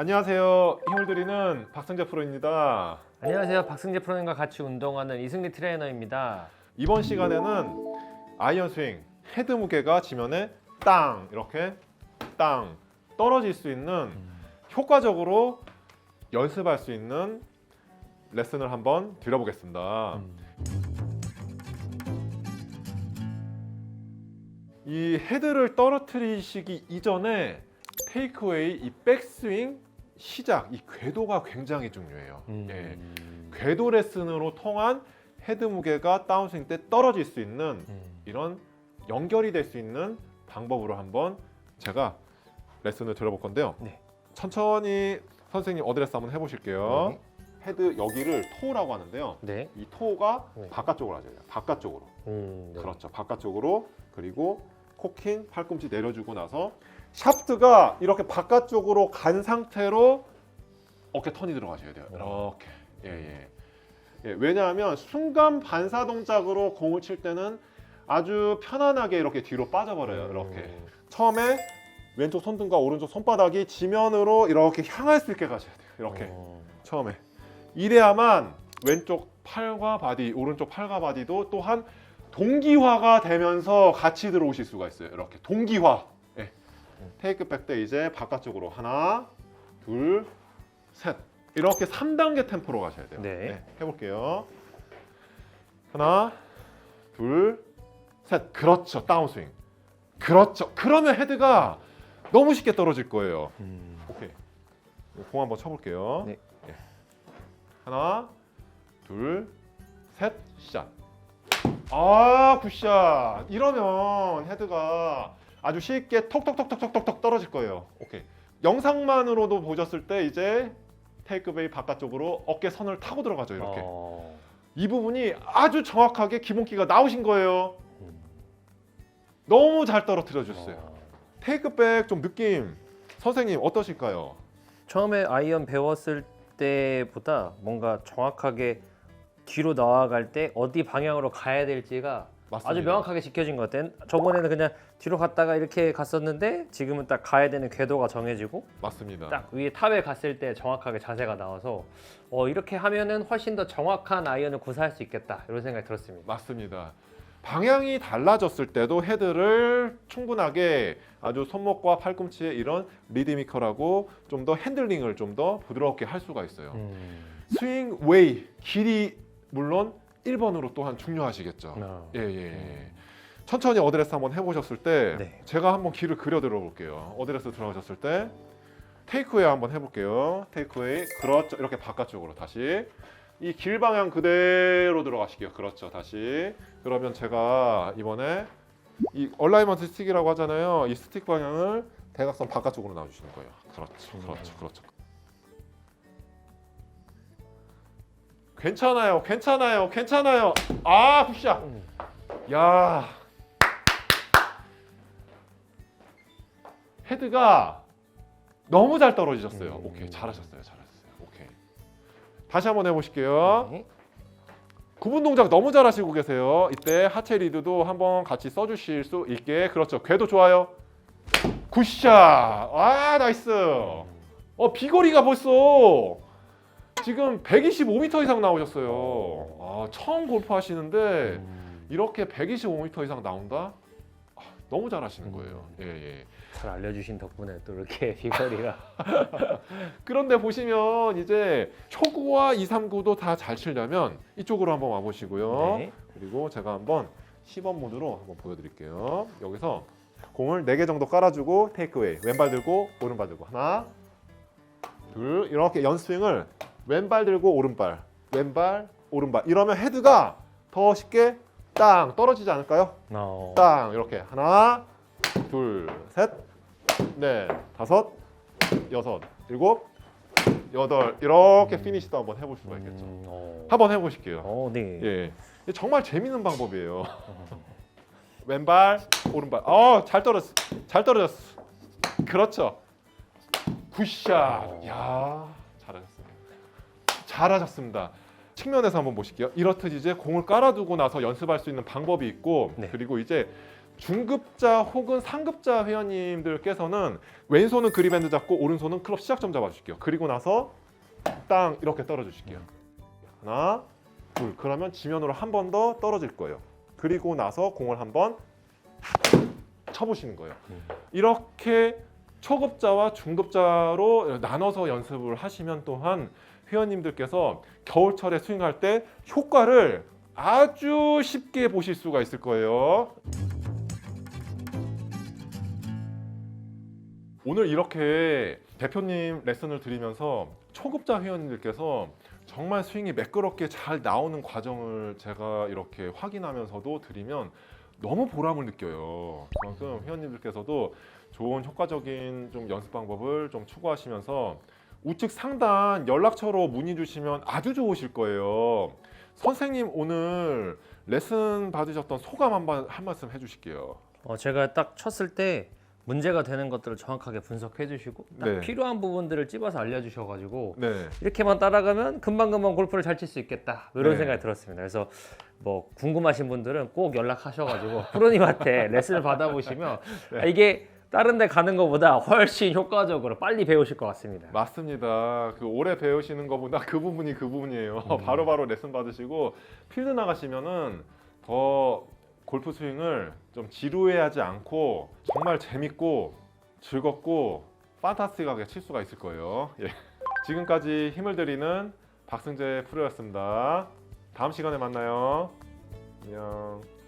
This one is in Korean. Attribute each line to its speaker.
Speaker 1: 안녕하세요. 힘을 드리는 박성재 프로입니다.
Speaker 2: 안녕하세요. 박승재 프로님과 같이 운동하는 이승기 트레이너입니다.
Speaker 1: 이번 시간에는 아이언 스윙 헤드 무게가 지면에 땅 이렇게 땅 떨어질 수 있는 효과적으로 연습할 수 있는 레슨을 한번 드려보겠습니다. 이 헤드를 떨어뜨리시기 이전에 테이크웨이 이 백스윙 시작 이 궤도가 굉장히 중요해요.
Speaker 2: 음.
Speaker 1: 예. 궤도 레슨으로 통한 헤드 무게가 다운스윙 때 떨어질 수 있는
Speaker 2: 음.
Speaker 1: 이런 연결이 될 수 있는 방법으로 한번 제가 레슨을 들어볼 건데요.
Speaker 2: 네.
Speaker 1: 천천히 선생님 어드레스 한번 해보실게요.
Speaker 2: 네.
Speaker 1: 헤드 여기를 토우라고 하는데요.
Speaker 2: 네.
Speaker 1: 이 토우가
Speaker 2: 네.
Speaker 1: 바깥쪽으로 하죠. 바깥쪽으로.
Speaker 2: 음, 네.
Speaker 1: 그렇죠. 바깥쪽으로 그리고 코킹 팔꿈치 내려주고 나서 샤프트가 이렇게 바깥쪽으로 간 상태로 어깨 턴이 들어가셔야 돼요. 이렇게. 예, 예. 예, 왜냐하면 순간 반사 동작으로 공을 칠 때는 아주 편안하게 이렇게 뒤로 빠져버려요. 이렇게.
Speaker 2: 음.
Speaker 1: 처음에 왼쪽 손등과 오른쪽 손바닥이 지면으로 이렇게 향할 수 있게 가셔야 돼요. 이렇게.
Speaker 2: 어.
Speaker 1: 처음에 이래야만 왼쪽 팔과 바디 오른쪽 팔과 바디도 또한 동기화가 되면서 같이 들어오실 수가 있어요 이렇게 동기화 예. 테이크 백 때 이제 바깥쪽으로 하나 둘 셋 이렇게 3단계 템포로 가셔야 돼요
Speaker 2: 네.
Speaker 1: 해볼게요 하나 둘 셋 그렇죠 다운스윙 그렇죠 그러면 헤드가 너무 쉽게 떨어질 거예요
Speaker 2: 음.
Speaker 1: 오케이. 공 한번 쳐볼게요.
Speaker 2: 네.
Speaker 1: 예. 하나, 둘, 셋, 샷. 아, 굿샷. 이러면 헤드가 아주 쉽게 톡톡톡톡톡톡 떨어질 거예요. 오케이. 영상만으로도 보셨을 때 이제 테이크베이 바깥쪽으로 어깨 선을 타고 들어가죠. 이렇게.
Speaker 2: 어.
Speaker 1: 이 부분이 아주 정확하게 기본기가 나오신 거예요.
Speaker 2: 음.
Speaker 1: 너무 잘 떨어뜨려 주셨어요.
Speaker 2: 어.
Speaker 1: 테이크백 좀 느낌 선생님 어떠실까요?
Speaker 2: 처음에 아이언 배웠을 때보다 뭔가 정확하게 뒤로 나아갈 때 어디 방향으로 가야 될지가
Speaker 1: 맞습니다.
Speaker 2: 아주 명확하게 지켜진 것 같아요. 저번에는 그냥 뒤로 갔다가 이렇게 갔었는데 지금은 딱 가야 되는 궤도가 정해지고
Speaker 1: 맞습니다.
Speaker 2: 딱 위에 탑에 갔을 때 정확하게 자세가 나와서 어, 이렇게 하면은 훨씬 더 정확한 아이언을 구사할 수 있겠다 이런 생각이 들었습니다.
Speaker 1: 맞습니다. 방향이 달라졌을 때도 헤드를 충분하게 아주 손목과 팔꿈치에 이런 리드미컬하고 좀 더 핸들링을 좀 더 부드럽게 할 수가 있어요.
Speaker 2: 음.
Speaker 1: 스윙 웨이 길이 물론 1번으로 또한 중요하시겠죠.
Speaker 2: 아.
Speaker 1: 예, 예, 예. 천천히 어드레스 한번 해보셨을 때
Speaker 2: 네.
Speaker 1: 제가 한번 길을 그려 들어 볼게요. 어드레스 들어가셨을 때 테이크웨이 한번 해볼게요. 테이크웨이 그렇죠. 이렇게 바깥쪽으로 다시 이 길 방향 그대로 들어가시게요. 그렇죠. 다시 그러면 제가 이번에 이 얼라이먼트 스틱이라고 하잖아요. 이 스틱 방향을 대각선 바깥쪽으로 놔주시는 거예요. 그렇죠. 그렇죠. 그렇죠. 괜찮아요. 괜찮아요. 괜찮아요. 아, 굿샷.
Speaker 2: 음.
Speaker 1: 야 헤드가 너무 잘 떨어지셨어요.
Speaker 2: 음.
Speaker 1: 오케이 잘하셨어요, 잘하셨어요. 오케이 다시 한번 해보실게요.
Speaker 2: 네.
Speaker 1: 구분 동작 너무 잘하시고 계세요. 이때 하체 리드도 한번 같이 써주실 수 있게 그렇죠. 궤도 좋아요. 굿샷. 아 나이스. 어 비거리가 벌써 지금 125m 이상 나오셨어요. 아 처음 골프 하시는데
Speaker 2: 음.
Speaker 1: 이렇게 125m 이상 나온다? 아, 너무 잘하시는
Speaker 2: 음.
Speaker 1: 거예요. 예, 예.
Speaker 2: 잘 알려주신 덕분에 또 이렇게 비거리가
Speaker 1: 그런데 보시면 이제 초구와 2, 3구도 다 잘 치려면 이쪽으로 한번 와보시고요.
Speaker 2: 네.
Speaker 1: 그리고 제가 한번 10번 모드로 한번 보여드릴게요. 여기서 공을 4개 정도 깔아주고 테이크웨이 왼발 들고 오른발 들고 하나 둘 이렇게 연스윙을 왼발 들고 오른발 왼발 오른발 이러면 헤드가 더 쉽게 땅 떨어지지 않을까요?
Speaker 2: 어.
Speaker 1: 땅 이렇게 하나 둘 셋 넷 다섯 여섯 일곱 여덟 이렇게
Speaker 2: 음.
Speaker 1: 피니시도 한번 해볼 수가 있겠죠.
Speaker 2: 음, 어.
Speaker 1: 한번 해보실게요.
Speaker 2: 어, 네.
Speaker 1: 예, 정말 재밌는 방법이에요. 왼발 오른발 어 잘 떨어졌어 잘 떨어졌어 그렇죠 굿샷 야 잘하셨어요 잘하셨습니다 측면에서 한번 보실게요 이렇듯 이제 공을 깔아두고 나서 연습할 수 있는 방법이 있고
Speaker 2: 네.
Speaker 1: 그리고 이제 중급자 혹은 상급자 회원님들께서는 왼손은 그립밴드 잡고 오른손은 클럽 시작점 잡아주실게요. 그리고 나서 땅 이렇게 떨어주실게요. 하나, 둘. 그러면 지면으로 한 번 더 떨어질 거예요. 그리고 나서 공을 한 번 쳐보시는 거예요.
Speaker 2: 음.
Speaker 1: 이렇게 초급자와 중급자로 나눠서 연습을 하시면 또한 회원님들께서 겨울철에 스윙할 때 효과를 아주 쉽게 보실 수가 있을 거예요. 오늘 이렇게 대표님 레슨을 드리면서 초급자 회원님들께서 정말 스윙이 매끄럽게 잘 나오는 과정을 제가 이렇게 확인하면서도 드리면 너무 보람을 느껴요. 그만큼 회원님들께서도 좋은 효과적인 좀 연습 방법을 좀 추구하시면서 우측 상단 연락처로 문의 주시면 아주 좋으실 거예요. 선생님 오늘 레슨 받으셨던 소감 한번 한 말씀 해주실게요.
Speaker 2: 어, 제가 딱 쳤을 때 문제가 되는 것들을 정확하게 분석해 주시고 딱
Speaker 1: 네.
Speaker 2: 필요한 부분들을 찝어서 알려주셔 가지고
Speaker 1: 네.
Speaker 2: 이렇게만 따라가면 금방금방 골프를 잘 칠 수 있겠다 이런
Speaker 1: 네.
Speaker 2: 생각이 들었습니다. 그래서 뭐 궁금하신 분들은 꼭 연락하셔 가지고 프로님한테 레슨을 받아보시면
Speaker 1: 네.
Speaker 2: 아, 이게 다른 데 가는 것보다 훨씬 효과적으로 빨리 배우실 것 같습니다.
Speaker 1: 맞습니다. 그 오래 배우시는 것보다 그 부분이 그 부분이에요.
Speaker 2: 음.
Speaker 1: 바로 바로 레슨 받으시고 필드 나가시면은 더 골프 스윙을 좀 지루해하지 않고 정말 재밌고 즐겁고 판타스틱하게 칠 수가 있을 거예요. 예. 지금까지 힘을 드리는 박승재 프로였습니다. 다음 시간에 만나요. 안녕.